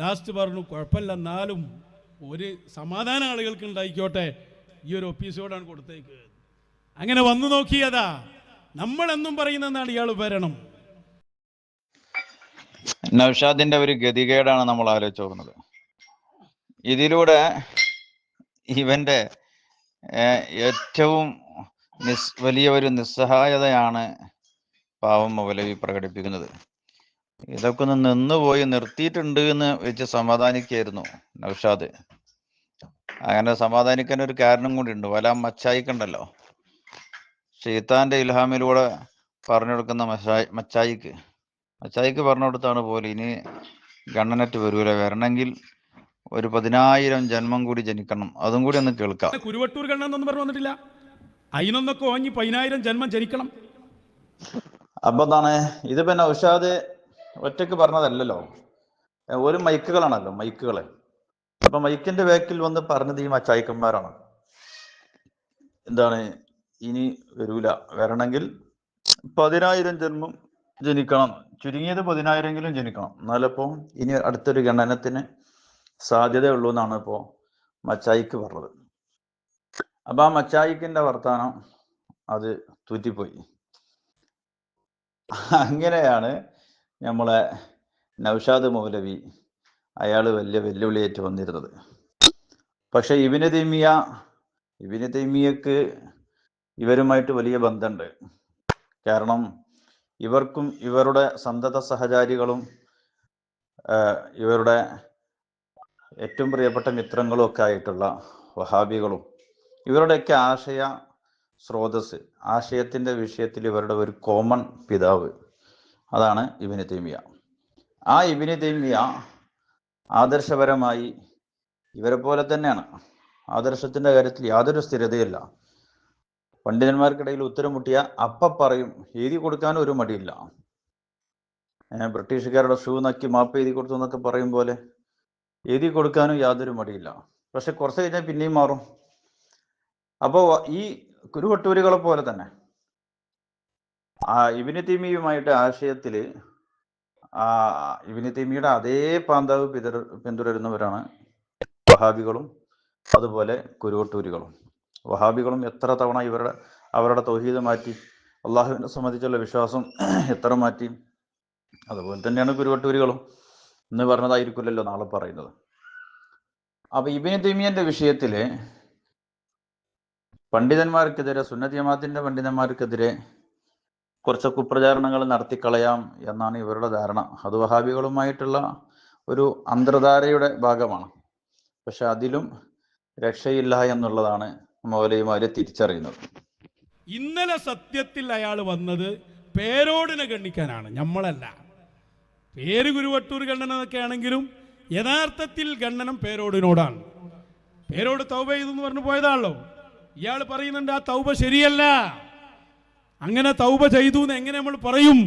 Last പറഞ്ഞു കുഴപ്പമില്ല എന്നാലും ഒരു സമാധാന ആളുകൾക്ക് ഉണ്ടായിക്കോട്ടെ. ഈ ഒരു ഒപ്പീസോടാണ് കൊടുത്തേക്ക്. അങ്ങനെ വന്നു നോക്കിയതാ. നമ്മളെന്നും പറയുന്നതാണ് ഇയാൾ വരണം നൌഷാദിന്റെ ഒരു ഗതികേടാണ് നമ്മൾ ആലോചിച്ച് നോക്കുന്നത്. ഇതിലൂടെ ഇവന്റെ ഏറ്റവും നിസ് വലിയ ഒരു നിസ്സഹായതയാണ് പാവം മൗലവി പ്രകടിപ്പിക്കുന്നത്. ഇതൊക്കെ ഒന്ന് നിന്നുപോയി നിർത്തിയിട്ടുണ്ട് എന്ന് വെച്ച് സമാധാനിക്കായിരുന്നു നൗഷാദ്. അങ്ങനെ സമാധാനിക്കാൻ ഒരു കാരണം കൂടി ഉണ്ട്. വല മച്ചായിക്കുണ്ടല്ലോ. ഷെയ്ത്താന്റെ ഇൽഹാമിലൂടെ പറഞ്ഞു കൊടുക്കുന്ന മച്ചായി മച്ചായിക്ക്. മച്ചായിക്ക് പറഞ്ഞു കൊടുത്താണ് പോലെ ഇനി ഗണ്ണനറ്റ് വരൂല. വരണമെങ്കിൽ ഒരു പതിനായിരം ജന്മം കൂടി ജനിക്കണം. അതും കൂടി ഒന്ന് കേൾക്കാം. കുരുവട്ടൂർ പറഞ്ഞു വന്നിട്ടില്ല. അതിനൊന്നൊക്കെ ഓങ്ങി പതിനായിരം ജന്മം ജനിക്കണം. അപ്പൊ എന്താണ്? ഇത് പിന്നെ ഉഷാദ് ഒറ്റയ്ക്ക് പറഞ്ഞതല്ലല്ലോ. ഒരു മൈക്കുകളാണല്ലോ മൈക്കുകളെ. അപ്പൊ മൈക്കിന്റെ ബാക്കിൽ വന്ന് പറഞ്ഞത് ഈ മച്ചായിക്കന്മാരാണ് എന്താണ്? ഇനി വരൂല. വരണമെങ്കിൽ പതിനായിരം ജന്മം ജനിക്കണം. ചുരുങ്ങിയത് പതിനായിരമെങ്കിലും ജനിക്കണം. എന്നാലപ്പോ ഇനി അടുത്തൊരു ഗണനത്തിന് സാധ്യതയുള്ളൂ എന്നാണ് ഇപ്പോ മച്ചായിക്ക് പറഞ്ഞത്. അപ്പൊ ആ മച്ചായിക്കിന്റെ വർത്താനം അത് തൂറ്റിപ്പോയി. അങ്ങനെയാണ് നമ്മളെ നൗഷാദ് മൗലവി അയാൾ വലിയ വെല്ലുവിളിയേറ്റ് വന്നിരുന്നത്. പക്ഷേ ഇബിന് തൈമിയ ഇബിന് തൈമിയക്ക് ഇവരുമായിട്ട് വലിയ ബന്ധമുണ്ട് കാരണം ഇവർക്കും ഇവരുടെ സന്തത സഹചാരികളും ഇവരുടെ ഏറ്റവും പ്രിയപ്പെട്ട മിത്രങ്ങളും ഒക്കെ ആയിട്ടുള്ള വഹാബികളും ഇവരുടെയൊക്കെ ആശയ സ്രോതസ് ആശയത്തിന്റെ വിഷയത്തിൽ ഇവരുടെ ഒരു കോമൺ പിതാവ് അതാണ് ഇബിന് തൈമിയ ആ ഇബിന് തൈമിയ ആദർശപരമായി ഇവരെ പോലെ തന്നെയാണ്. ആദർശത്തിന്റെ കാര്യത്തിൽ യാതൊരു സ്ഥിരതയില്ല. പണ്ഡിതന്മാർക്കിടയിൽ ഉത്തരം മുട്ടിയ അപ്പ പറയും എഴുതി കൊടുക്കാൻ ഒരു മടിയില്ല. ബ്രിട്ടീഷുകാരുടെ ഷൂ നക്കി മാപ്പ് എഴുതി കൊടുത്തു എന്നൊക്കെ പറയും പോലെ എഴുതി കൊടുക്കാനും യാതൊരു മടിയില്ല. പക്ഷെ കുറച്ച് കഴിഞ്ഞാൽ പിന്നെയും മാറും. അപ്പോൾ ഈ കുരുവട്ടൂരുകളെ പോലെ തന്നെ ആ ഇബിന് തീമിയുമായിട്ട് ആശയത്തിൽ ആ ഇബിന് തീമിയുടെ അതേ പാന്താവ് പിതർ പിന്തുടരുന്നവരാണ് വഹാബികളും അതുപോലെ കുരുവട്ടൂരികളും. വഹാബികളും എത്ര തവണ ഇവരുടെ അവരുടെ തൗഹീദ് മാറ്റി അള്ളാഹുവിനെ സംബന്ധിച്ചുള്ള വിശ്വാസം എത്ര മാറ്റി അതുപോലെ തന്നെയാണ് കുരുവട്ടൂരികളും എന്ന് പറഞ്ഞതായിരിക്കില്ലല്ലോ നാളെ പറയുന്നത്. അപ്പൊ ഇബിന് തീമിയന്റെ വിഷയത്തിൽ പണ്ഡിതന്മാർക്കെതിരെ സുന്നത്തിയമാത്തിന്റെ പണ്ഡിതന്മാർക്കെതിരെ കുറച്ച് കുപ്രചാരണങ്ങൾ നടത്തിക്കളയാം എന്നാണ് ഇവരുടെ ധാരണ. അത് വഹാബികളുമായിട്ടുള്ള ഒരു അന്തർധാരയുടെ ഭാഗമാണ്. പക്ഷെ അതിലും രക്ഷയില്ല എന്നുള്ളതാണ് മൗലവിമാര് തിരിച്ചറിയുന്നത്. ഇന്നലെ സത്യത്തിൽ അയാൾ വന്നത് പേരോടിനെ ഗണ്ണിക്കാനാണ് നമ്മളല്ല പേര് ഗുരുവട്ടൂർ ഗണ്ണനൊക്കെ ആണെങ്കിലും യഥാർത്ഥത്തിൽ ഗണ്ണനം പേരോടിനോടാണ്. പേരോട് തൗബ ചെയ്തെന്ന് പറഞ്ഞു പോയതാണല്ലോ. ഇയാൾ പറയുന്നുണ്ട് ആ തൗബ ശരിയല്ല. അങ്ങനെ തൗബ ചെയ്തു എന്ന് എങ്ങനെ നമ്മൾ പറയും?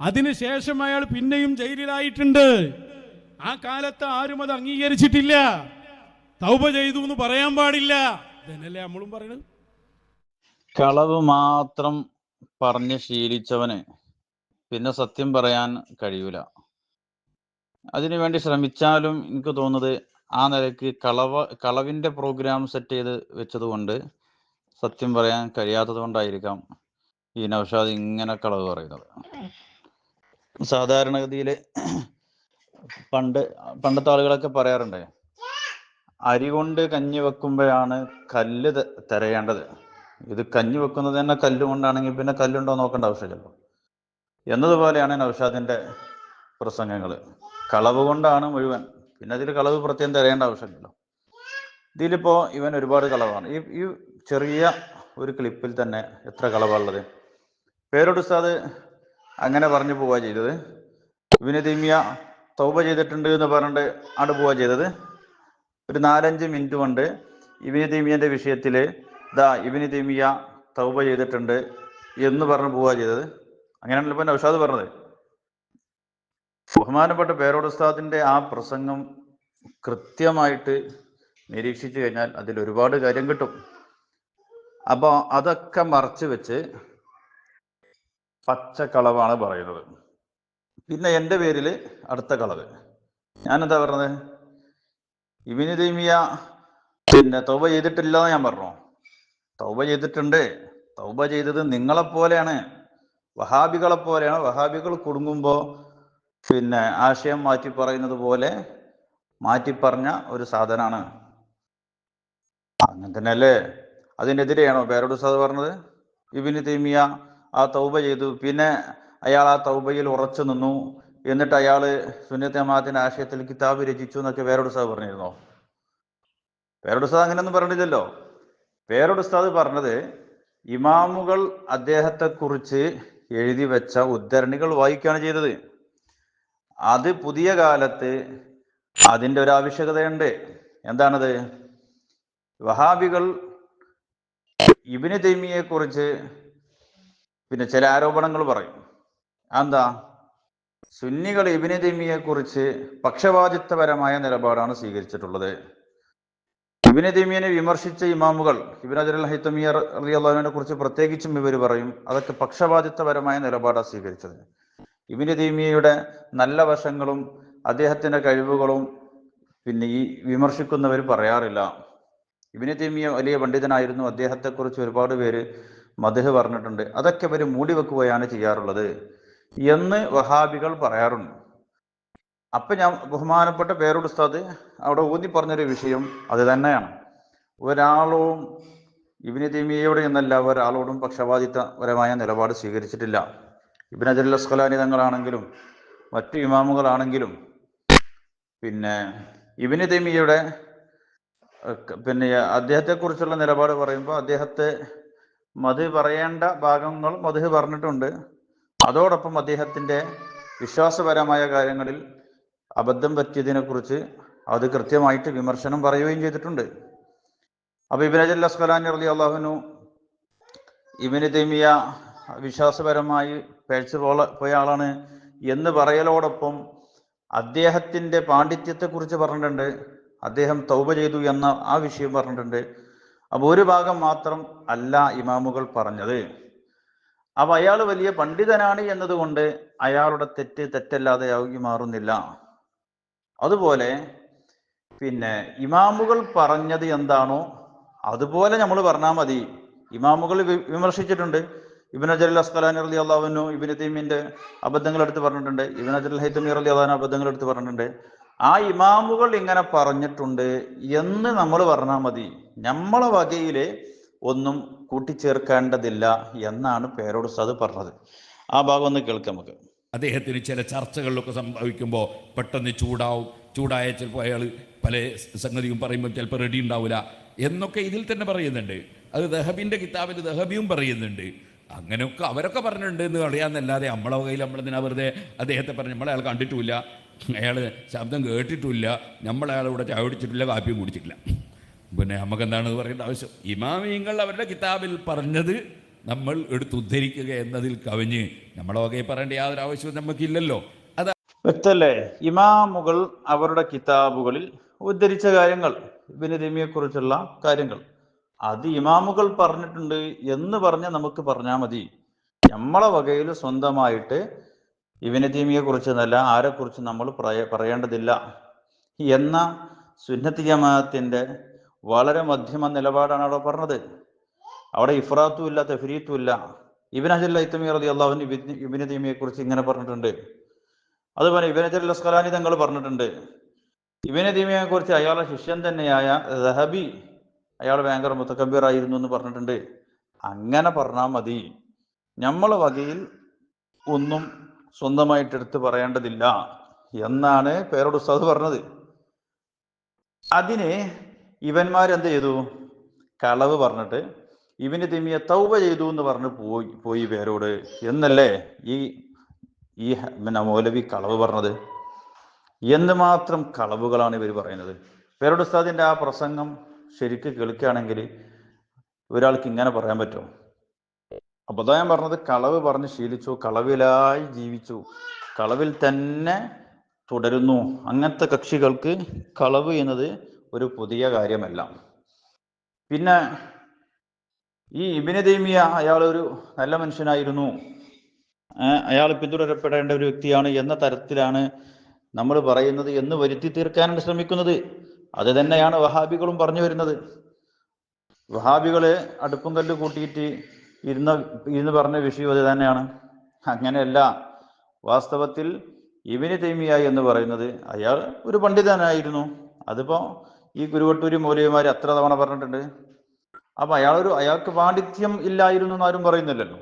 അതിനുശേഷം അയാൾ പിന്നെയും ജയിലിലായിട്ടുണ്ട്. ആ കാലത്ത് ആരും അത് അംഗീകരിച്ചിട്ടില്ല. തൗബ ചെയ്തു എന്ന് പറയാൻ പാടില്ല. ഇതന്നല്ലേ നമ്മളും പറയുന്നത് കളവ് മാത്രം പറഞ്ഞ് ശീലിച്ചവന് പിന്നെ സത്യം പറയാൻ കഴിയൂല. അതിനുവേണ്ടി ശ്രമിച്ചാലും എനിക്ക് തോന്നുന്നത് ആ നിലയ്ക്ക് കളവ് കളവിന്റെ പ്രോഗ്രാം സെറ്റ് ചെയ്ത് വെച്ചത് കൊണ്ട് സത്യം പറയാൻ കഴിയാത്തത് കൊണ്ടായിരിക്കാം. ഈ നൗഷാദ് ഇങ്ങനെ കളവ് പറയുന്നത്. സാധാരണഗതിയിൽ പണ്ട് പണ്ടത്തെ ആളുകളൊക്കെ പറയാറുണ്ട് അരി കൊണ്ട് കഞ്ഞി വെക്കുമ്പോഴാണ് കല്ല് തിരയേണ്ടത്. ഇത് കഞ്ഞി വെക്കുന്നത് തന്നെ കല്ല് കൊണ്ടാണെങ്കിൽ പിന്നെ കല്ലുണ്ടോ നോക്കേണ്ട ആവശ്യമില്ലല്ലോ. എന്നതുപോലെയാണ് നൗഷാദിന്റെ പ്രസംഗങ്ങൾ. കളവ് കൊണ്ടാണ് മുഴുവൻ. പിന്നെ അതിൽ കളവ് പ്രത്യേകം തിരയേണ്ട ആവശ്യമില്ലല്ലോ. ഇതിലിപ്പോ ഇവൻ ഒരുപാട് കളവാണ്. ഈ ഈ ചെറിയ ഒരു ക്ലിപ്പിൽ തന്നെ എത്ര കളവാണുള്ളത് പേരോട് ഉസ്താദ് അങ്ങനെ പറഞ്ഞു പോവുക ചെയ്തത്. തിമിയ തൗബ ചെയ്തിട്ടുണ്ട് എന്ന് പറഞ്ഞിട്ട് ആണ് പോവുക ചെയ്തത്. ഒരു നാലഞ്ച് മിനിറ്റ് കൊണ്ട് ഇബിന് തിമിയന്റെ വിഷയത്തിൽ ദാ ഇബിന് തീമിയ തൗബ ചെയ്തിട്ടുണ്ട് എന്ന് പറഞ്ഞ് പോവുക ചെയ്തത്. അങ്ങനെയാണല്ലോ പിന്നെ നൗഷാദ് പറഞ്ഞത്. ബഹുമാനപ്പെട്ട പേരോട് ഉസ്താദിന്റെ ആ പ്രസംഗം കൃത്യമായിട്ട് നിരീക്ഷിച്ചു കഴിഞ്ഞാൽ അതിൽ ഒരുപാട് കാര്യം കിട്ടും. അപ്പോൾ അതൊക്കെ മറച്ചു വെച്ച് പച്ചക്കളവാണ് പറയുന്നത്. പിന്നെ എന്റെ പേരിൽ അടുത്ത കളവ്. ഞാനെന്താ പറഞ്ഞത്? ഇബിന് തൈമിയ പിന്നെ തൗബ ചെയ്തിട്ടില്ല എന്ന് ഞാൻ പറഞ്ഞു? തൗബ ചെയ്തിട്ടുണ്ട്. തൗബ ചെയ്തത് നിങ്ങളെപ്പോലെയാണ്. വഹാബികളെ പോലെയാണ്. വഹാബികൾ കുടുങ്ങുമ്പോൾ പിന്നെ ആശയം മാറ്റി പറയുന്നത് പോലെ മാറ്റി പറഞ്ഞ ഒരു സാധനമാണ് അങ്ങനെ തന്നെയല്ലേ? അതിനെതിരെയാണോ പേരോട് സാദ് പറഞ്ഞത്? ഇബിന് തൈമിയ ആ തൗബ ചെയ്തു. പിന്നെ അയാൾ ആ തൗബയിൽ ഉറച്ചു നിന്നു. എന്നിട്ട് അയാൾ സുന്നത്ത് ജമാഅത്തിന്റെ ആശയത്തിൽ കിതാബ് രചിച്ചു എന്നൊക്കെ ഉസ്താദ് പറഞ്ഞിരുന്നോ? പേരോട് ഉസ്താദ് അങ്ങനെയൊന്നും പറഞ്ഞില്ലല്ലോ. പേരോട് ഉസ്താദ് പറഞ്ഞത് ഇമാമുകൾ അദ്ദേഹത്തെക്കുറിച്ച് എഴുതി വെച്ച ഉദ്ധരണികൾ വായിക്കുകയാണ് ചെയ്തത്. അത് പുതിയ കാലത്ത് അതിന്റെ ഒരു ആവശ്യകതയുണ്ട്. എന്താണത്? വഹാബികൾ ഇബിന് തെയ്മിയെക്കുറിച്ച് കുറിച്ച് പിന്നെ ചില ആരോപണങ്ങൾ പറയും. എന്താ സുന്നികൾ ഇബിന് കുറിച്ച് പക്ഷപാതിത്വപരമായ നിലപാടാണ് സ്വീകരിച്ചിട്ടുള്ളത്. ഇബിന് തൈമിയനെ വിമർശിച്ച ഇമാമുകൾ ഇബിൻ അജർ ഹൈത്തമിയ റിയാലിനെ കുറിച്ച് പ്രത്യേകിച്ചും ഇവർ പറയും അതൊക്കെ പക്ഷപാതിത്വപരമായ നിലപാടാണ് സ്വീകരിച്ചത്. ഇബിന് തൈമിയയുടെ നല്ല വശങ്ങളും അദ്ദേഹത്തിന്റെ കഴിവുകളും പിന്നെ ഈ വിമർശിക്കുന്നവർ പറയാറില്ല. ഇബിന് തൈമിയ വലിയ പണ്ഡിതനായിരുന്നു. അദ്ദേഹത്തെക്കുറിച്ച് ഒരുപാട് പേര് മധുഹ് പറഞ്ഞിട്ടുണ്ട്. അതൊക്കെ ഇവർ മൂടി വെക്കുകയാണ് ചെയ്യാറുള്ളത് എന്ന് വഹാബികൾ പറയാറുണ്ട്. അപ്പൊ ഞാൻ ബഹുമാനപ്പെട്ട പേരോട് ഉസ്താദ് അവിടെ ഊന്നി പറഞ്ഞൊരു വിഷയം അത് തന്നെയാണ്. ഒരാളോടും ഇബിന് തൈമിയയോട് എന്നല്ല ഒരാളോടും പക്ഷപാതിത്വപരമായ നിലപാട് സ്വീകരിച്ചിട്ടില്ല. ഇബിൻ അജൽ അസ്ഖലാനി തങ്ങളാണെങ്കിലും മറ്റു ഇമാമുകളാണെങ്കിലും പിന്നെ ഇബിന് തിമിയയുടെ പിന്നെ അദ്ദേഹത്തെക്കുറിച്ചുള്ള നിലപാട് പറയുമ്പോൾ അദ്ദേഹത്തെ മത് പറയേണ്ട ഭാഗങ്ങൾ മധു പറഞ്ഞിട്ടുണ്ട്. അതോടൊപ്പം അദ്ദേഹത്തിന്റെ വിശ്വാസപരമായ കാര്യങ്ങളിൽ അബദ്ധം പറ്റിയതിനെ കുറിച്ച് അത് കൃത്യമായിട്ട് വിമർശനം പറയുകയും ചെയ്തിട്ടുണ്ട്. അപ്പൊ ഇബിനജ് അല്ല അസ്ഖലാനി അലി അള്ളാഹുനു ഇബിന് തെമിയ വിശ്വാസപരമായി പേഴ്ച പോള പോയ ആളാണ് എന്ന് പറയലോടൊപ്പം അദ്ദേഹത്തിന്റെ പാണ്ഡിത്യത്തെക്കുറിച്ച് പറഞ്ഞിട്ടുണ്ട്. അദ്ദേഹം തൗബ ചെയ്തു എന്ന ആ വിഷയം പറഞ്ഞിട്ടുണ്ട്. അപ്പൊ ഒരു ഭാഗം മാത്രം അല്ല ഇമാമുകൾ പറഞ്ഞത്. അപ്പൊ അയാൾ വലിയ പണ്ഡിതനാണ് എന്നതുകൊണ്ട് അയാളുടെ തെറ്റ് തെറ്റല്ലാതെ ആയി മാറുന്നില്ല. അതുപോലെ പിന്നെ ഇമാമുകൾ പറഞ്ഞത് എന്താണോ അതുപോലെ നമ്മൾ പറഞ്ഞാൽ മതി. ഇമാമുകൾ വിമർശിച്ചിട്ടുണ്ട്. ഇബിൻ അജൽ അസ്കലാൻ അലി അള്ളാഹുനു ഇബിൻ തീമിന്റെ അബദ്ധങ്ങൾ എടുത്ത് പറഞ്ഞിട്ടുണ്ട്. ഇബിൻ അജൽ ഹൈത്തമി അലി അള്ളഹാൻ അബദ്ധങ്ങൾ എടുത്ത് പറഞ്ഞിട്ടുണ്ട്. ആ ഇമാമുകൾ ഇങ്ങനെ പറഞ്ഞിട്ടുണ്ട് എന്ന് നമ്മൾ പറഞ്ഞാൽ മതി. നമ്മളെ വകയിൽ ഒന്നും കൂട്ടിച്ചേർക്കേണ്ടതില്ല എന്നാണ് പേരോട് സത് പറഞ്ഞത്. ആ ഭാഗം ഒന്ന് കേൾക്കാം നമുക്ക്. അദ്ദേഹത്തിന് ചില ചർച്ചകളിലൊക്കെ സംഭവിക്കുമ്പോൾ പെട്ടെന്ന് ചൂടാവും. ചൂടായ ചിലപ്പോൾ അയാൾ പല സംഗതിയും പറയുമ്പോൾ ചിലപ്പോൾ റെഡി ഉണ്ടാവില്ല എന്നൊക്കെ ഇതിൽ തന്നെ പറയുന്നുണ്ട്. അത് ദഹബിന്റെ കിതാബിൽ ദഹബിയും പറയുന്നുണ്ട്. അങ്ങനെയൊക്കെ അവരൊക്കെ പറഞ്ഞിട്ടുണ്ട് എന്ന് അറിയാമെന്നല്ലാതെ നമ്മളെ കയ്യിൽ നമ്മളെന്തിനാ വെറുതെ അദ്ദേഹത്തെ പറഞ്ഞ് നമ്മളെ അയാൾ കണ്ടിട്ടുമില്ല അയാൾ ശബ്ദം കേട്ടിട്ടില്ല. നമ്മളയാൾ ഇവിടെ ചായ കുടിച്ചിട്ടില്ല കാപ്പിയും കുടിച്ചിട്ടില്ല. പിന്നെ നമുക്ക് പറയേണ്ട ആവശ്യം? ഇമാമിയങ്ങൾ അവരുടെ കിതാബിൽ പറഞ്ഞത് നമ്മൾ എടുത്തുദ്ധരിക്കുക എന്നതിൽ കവിഞ്ഞ് നമ്മളെ വകയിൽ പറയേണ്ട യാതൊരു ആവശ്യവും നമുക്കില്ലല്ലോ. അത് വ്യക്തല്ലേ? ഇമാമുകൾ അവരുടെ കിതാബുകളിൽ ഉദ്ധരിച്ച കാര്യങ്ങൾ ഇബിന് രമിയെ കുറിച്ചുള്ള കാര്യങ്ങൾ. അത് ഇമാമുകൾ പറഞ്ഞിട്ടുണ്ട് എന്ന് പറഞ്ഞ നമുക്ക് പറഞ്ഞാൽ മതി. നമ്മളെ വകയിൽ സ്വന്തമായിട്ട് ഇബിന് തീമിയെ കുറിച്ച് എന്നല്ല ആരെ കുറിച്ച് നമ്മൾ പറയ പറയേണ്ടതില്ല. എന്ന സുന്നത്തി ജമാഅത്തിന്റെ വളരെ മധ്യമ നിലപാടാണ് അവിടെ പറഞ്ഞത്. അവിടെ ഇഫ്രാത്തും ഇല്ല തഫരീത്തും ഇല്ല. ഇബിൻ ഇത്തമി റതി അള്ളാഹുൻ ഇബിന് തീമിയെ കുറിച്ച് ഇങ്ങനെ പറഞ്ഞിട്ടുണ്ട്. അതുപോലെ അസ്കലാനി തങ്ങൾ പറഞ്ഞിട്ടുണ്ട്. ഇബിനെ തീമിയെ കുറിച്ച് അയാളുടെ ശിഷ്യൻ തന്നെയായ ദഹബി അയാൾ ഭയങ്കര മുത്തക്കബീറായിരുന്നു എന്ന് പറഞ്ഞിട്ടുണ്ട്. അങ്ങനെ പറഞ്ഞാൽ മതി. നമ്മളെ വകയിൽ ഒന്നും സ്വന്തമായിട്ട് എടുത്ത് പറയേണ്ടതില്ല എന്നാണ് പേരോട് ഉസ്താദ് പറഞ്ഞത്. അതിന് ഇവന്മാരെന്ത് ചെയ്തു? കളവ് പറഞ്ഞിട്ട് ഇവന് തിമിയെ തൗബ ചെയ്തു എന്ന് പറഞ്ഞ് പോയി പോയി പേരോട്. എന്നല്ലേ ഈ ഈ പിന്നെ മൗലവി കളവ് പറഞ്ഞത്? എന്ന് മാത്രം കളവുകളാണ് ഇവർ പറയുന്നത്. പേരോട് ഉസ്താദിന്റെ ആ പ്രസംഗം ശരിക്ക് കേൾക്കുകയാണെങ്കിൽ ഒരാൾക്ക് ഇങ്ങനെ പറയാൻ പറ്റുമോ? അപ്പൊ അതാ ഞാൻ പറഞ്ഞത് കളവ് പറഞ്ഞ് ശീലിച്ചു കളവിലായി ജീവിച്ചു കളവിൽ തന്നെ തുടരുന്നു. അങ്ങനത്തെ കക്ഷികൾക്ക് കളവ് എന്നത് ഒരു പുതിയ കാര്യമല്ല. പിന്നെ ഈ ഇബിന് തൈമിയ അയാൾ ഒരു നല്ല മനുഷ്യനായിരുന്നു. അയാൾ പിന്തുടരപ്പെടേണ്ട ഒരു വ്യക്തിയാണ് എന്ന തരത്തിലാണ് നമ്മൾ പറയുന്നത് എന്ന് വരുത്തി തീർക്കാനാണ് ശ്രമിക്കുന്നത്. അത് തന്നെയാണ് വഹാബികളും പറഞ്ഞു വരുന്നത്. വഹാബികളെ അടുപ്പും കല്ല് കൂട്ടിയിട്ട് ഇരുന്ന ഇരുന്ന് പറഞ്ഞ വിഷയം അത് തന്നെയാണ്. അങ്ങനെയല്ല വാസ്തവത്തിൽ ഇബിന് തൈമിയ എന്ന് പറയുന്നത് അയാൾ ഒരു പണ്ഡിതനായിരുന്നു. അതിപ്പോ ഈ ഗുരുവട്ടൂരി മൗലവിമാർ അത്ര തവണ പറഞ്ഞിട്ടുണ്ട്. അപ്പൊ അയാളൊരു അയാൾക്ക് പാണ്ഡിത്യം ഇല്ലായിരുന്നു എന്ന് ആരും പറയുന്നില്ലല്ലോ.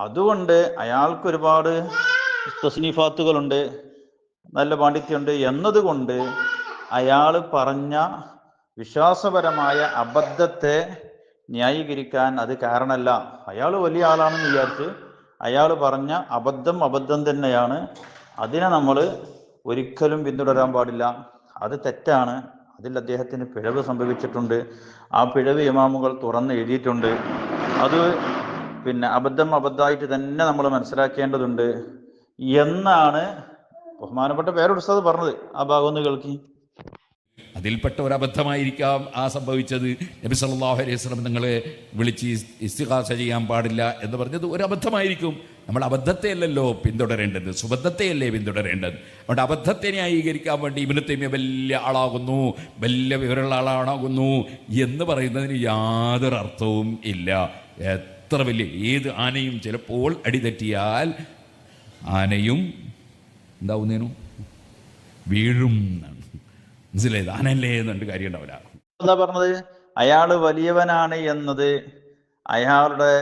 അതുകൊണ്ട് അയാൾക്ക് ഒരുപാട് തസ്നീഫാത്തുകളുണ്ട് നല്ല പാണ്ഡിത്യമുണ്ട് എന്നതുകൊണ്ട് അയാൾ പറഞ്ഞ വിശ്വാസപരമായ അബദ്ധത്തെ ന്യായീകരിക്കാൻ അത് കാരണമല്ല. അയാൾ വലിയ ആളാണെന്ന് വിചാരിച്ച് അയാൾ പറഞ്ഞ അബദ്ധം അബദ്ധം തന്നെയാണ്. അതിനെ നമ്മൾ ഒരിക്കലും പിന്തുടരാൻ പാടില്ല. അത് തെറ്റാണ്. അതിൽ അദ്ദേഹത്തിന് പിഴവ് സംഭവിച്ചിട്ടുണ്ട്. ആ പിഴവ് ഇമാമുകൾ തുറന്ന് എഴുതിയിട്ടുണ്ട്. അത് പിന്നെ അബദ്ധം അബദ്ധമായിട്ട് തന്നെ നമ്മൾ മനസ്സിലാക്കേണ്ടതുണ്ട്. എന്നാണ് ബഹുമാനപ്പെട്ട പേരുടെ ഉസ്താദ് പറഞ്ഞത് ആ ഭാഗം ഒന്ന് കേൾക്കി. അതിൽപ്പെട്ട ഒരു അബദ്ധമായിരിക്കാം ആ സംഭവിച്ചത്. നബി സല്ലാഹു അലൈഹി സ്വലം നിങ്ങളെ വിളിച്ച് ഇസ്തിഹാസ ചെയ്യാൻ പാടില്ല എന്ന് പറഞ്ഞത് ഒരു അബദ്ധമായിരിക്കും. നമ്മൾ അബദ്ധത്തെയല്ലല്ലോ പിന്തുടരേണ്ടത്. സുബദ്ധത്തെയല്ലേ പിന്തുടരേണ്ടത്? അതുകൊണ്ട് അബദ്ധത്തെ ന്യായീകരിക്കാൻ വേണ്ടി ഇബിനത്തേമ്യ തൈമിയ വലിയ ആളാകുന്നു വലിയ വിവരമുള്ള ആളാണാകുന്നു എന്ന് പറയുന്നതിന് യാതൊരു അർത്ഥവും ഇല്ല. എത്ര വലിയ ഏത് ആനയും ചിലപ്പോൾ അടിതെറ്റിയാൽ ആനയും എന്താവുന്നേനു? വീഴും എന്നാണ് മനസ്സിലായത് ആനല്ലേ എന്നുണ്ട് കാര്യം ഉണ്ടാവില്ല എന്താ പറഞ്ഞത്? അയാൾ വലിയവനാണ് എന്നത് അയാളുടെ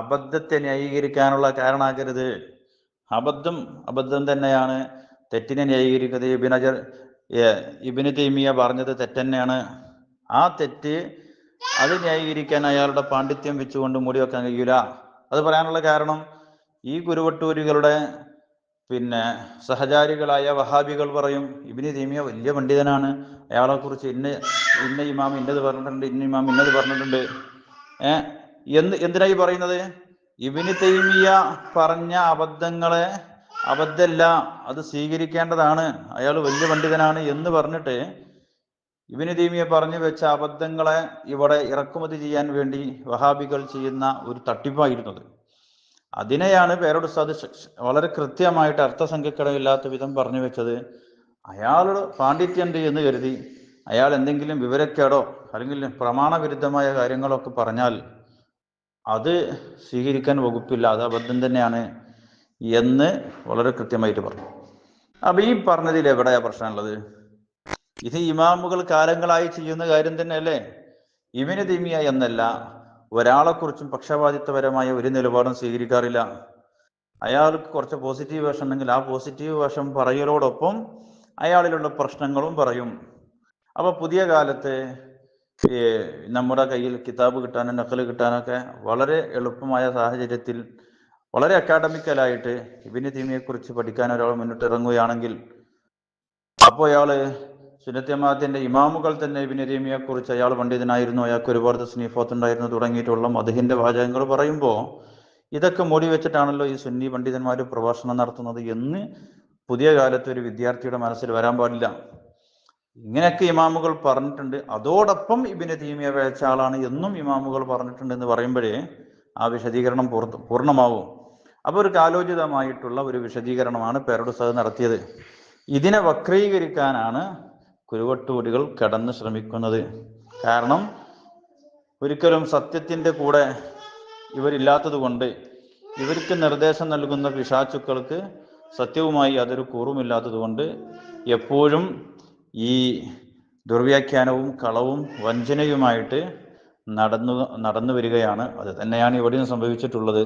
അബദ്ധത്തെ ന്യായീകരിക്കാനുള്ള കാരണമാക്കരുത് അബദ്ധം അബദ്ധം തന്നെയാണ്. തെറ്റിനെ ന്യായീകരിക്കുന്നത് ഇബിനജർ ഇബിന് തൈമിയ പറഞ്ഞത് തെറ്റന്നെയാണ്. ആ തെറ്റ് അത് ന്യായീകരിക്കാൻ അയാളുടെ പാണ്ഡിത്യം വെച്ചുകൊണ്ട് മൂടി വെക്കാൻ കഴിയൂല. അത് പറയാനുള്ള കാരണം ഈ കുരുവട്ടൂരികളുടെ പിന്നെ സഹചാരികളായ വഹാബികൾ പറയും ഇബിന് തീമിയ വലിയ പണ്ഡിതനാണ്. അയാളെ കുറിച്ച് ഇന്ന ഇന്ന ഇമാം ഇന്നത് പറഞ്ഞിട്ടുണ്ട് ഇന്ന ഇമാം ഇന്നത് പറഞ്ഞിട്ടുണ്ട്. ഏ? എന്ത് എന്തിനായി പറയുന്നത്? ഇബിന് തൈമിയ പറഞ്ഞ അബദ്ധങ്ങളെ അബദ്ധല്ല അത് സ്വീകരിക്കേണ്ടതാണ്. അയാൾ വലിയ പണ്ഡിതനാണ് എന്ന് പറഞ്ഞിട്ട് ഇബിന് തീമിയ പറഞ്ഞു വെച്ച അബദ്ധങ്ങളെ ഇവിടെ ഇറക്കുമതി ചെയ്യാൻ വേണ്ടി വഹാബികൾ ചെയ്യുന്ന ഒരു തട്ടിപ്പായിരുന്നത് അതിനെയാണ് പേരോട് ശ- വളരെ കൃത്യമായിട്ട് അർത്ഥസംഖ്യക്കടമില്ലാത്ത വിധം പറഞ്ഞു വെച്ചത്. അയാളുടെ പാണ്ഡിത്യം എന്ന് കരുതി അയാൾ എന്തെങ്കിലും വിവരക്കേടോ അല്ലെങ്കിൽ പ്രമാണവിരുദ്ധമായ കാര്യങ്ങളൊക്കെ പറഞ്ഞാൽ അത് സ്വീകരിക്കാൻ വകുപ്പില്ല അത് അബദ്ധം തന്നെയാണ് എന്ന് വളരെ കൃത്യമായിട്ട് പറഞ്ഞു. അപ്പൊ ഈ പറഞ്ഞതിൽ എവിടെയാ പ്രശ്നമുള്ളത്? ഇത് ഇമാമുകൾ കാലങ്ങളായി ചെയ്യുന്ന കാര്യം തന്നെയല്ലേ? ഇവന് തിമിയ എന്നല്ല ഒരാളെക്കുറിച്ചും പക്ഷപാതിത്വപരമായ ഒരു നിലപാടും സ്വീകരിക്കാറില്ല. അയാൾക്ക് കുറച്ച് പോസിറ്റീവ് വേഷം ഉണ്ടെങ്കിൽ ആ പോസിറ്റീവ് വേഷം പറയലോടൊപ്പം അയാളിലുള്ള പ്രശ്നങ്ങളും പറയും. അപ്പോൾ പുതിയ കാലത്ത് നമ്മുടെ കയ്യിൽ കിതാബ് കിട്ടാനും നക്കൽ കിട്ടാനൊക്കെ വളരെ എളുപ്പമായ സാഹചര്യത്തിൽ വളരെ അക്കാഡമിക്കലായിട്ട് ഇബിന് തീമിയെക്കുറിച്ച് പഠിക്കാൻ ഒരാൾ മുന്നിട്ട് ഇറങ്ങുകയാണെങ്കിൽ അപ്പോൾ അയാൾ സുന്നത്യമാത്തിന്റെ ഇമാമുകൾ തന്നെ ഇബിന് കുറിച്ച് അയാൾ പണ്ഡിതനായിരുന്നു. അയാൾക്ക് ഒരുപാട് സ്നീഫോത്ത് ഉണ്ടായിരുന്നു. തുടങ്ങിയിട്ടുള്ള മധുഹിന്റെ വാചകങ്ങൾ പറയുമ്പോൾ ഇതൊക്കെ മൂടി വെച്ചിട്ടാണല്ലോ ഈ സുന്നി പണ്ഡിതന്മാർ പ്രഭാഷണം നടത്തുന്നത് എന്ന് പുതിയ കാലത്ത് ഒരു വിദ്യാർത്ഥിയുടെ മനസ്സിൽ വരാൻ പാടില്ല. ഇങ്ങനെയൊക്കെ ഇമാമുകൾ പറഞ്ഞിട്ടുണ്ട്. അതോടൊപ്പം ഇബിന് തീമിയ വേച്ച ആളാണ് എന്നും ഇമാമുകൾ പറഞ്ഞിട്ടുണ്ട് എന്ന് പറയുമ്പോഴേ ആ വിശദീകരണം പൂർത്ത പൂർണമാവും. അപ്പോൾ ഒരു കാലോചിതമായിട്ടുള്ള ഒരു വിശദീകരണമാണ് പേരുടെ സഹ നടത്തിയത്. ഇതിനെ വക്രീകരിക്കാനാണ് കുരുവട്ടൂരികൾ കടന്ന് ശ്രമിക്കുന്നത്. കാരണം ഒരിക്കലും സത്യത്തിന്റെ കൂടെ ഇവരില്ലാത്തത് കൊണ്ട് ഇവർക്ക് നിർദ്ദേശം നൽകുന്ന പിശാചുക്കൾക്ക് സത്യവുമായി അതൊരു കൂറുമില്ലാത്തത് കൊണ്ട് എപ്പോഴും ഈ ദുർവ്യാഖ്യാനവും കളവും വഞ്ചനയുമായിട്ട് നടന്നു നടന്നു വരികയാണ്. അത് തന്നെയാണ് ഇവിടെയും സംഭവിച്ചിട്ടുള്ളത്.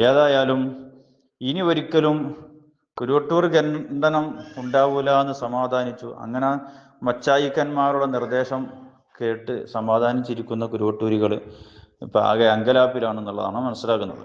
ഏതായാലും ഇനി ഒരിക്കലും കുരുവട്ടൂർ ഖണ്ഡനം ഉണ്ടാവൂല എന്ന് സമാധാനിച്ചു. അങ്ങനെ മച്ചായിക്കന്മാരുടെ നിർദ്ദേശം കേട്ട് സമാധാനിച്ചിരിക്കുന്ന കുരുവട്ടൂരികൾ ഇപ്പം ആകെ അങ്കലാപ്പിലാണെന്നുള്ളതാണ് മനസ്സിലാക്കുന്നത്.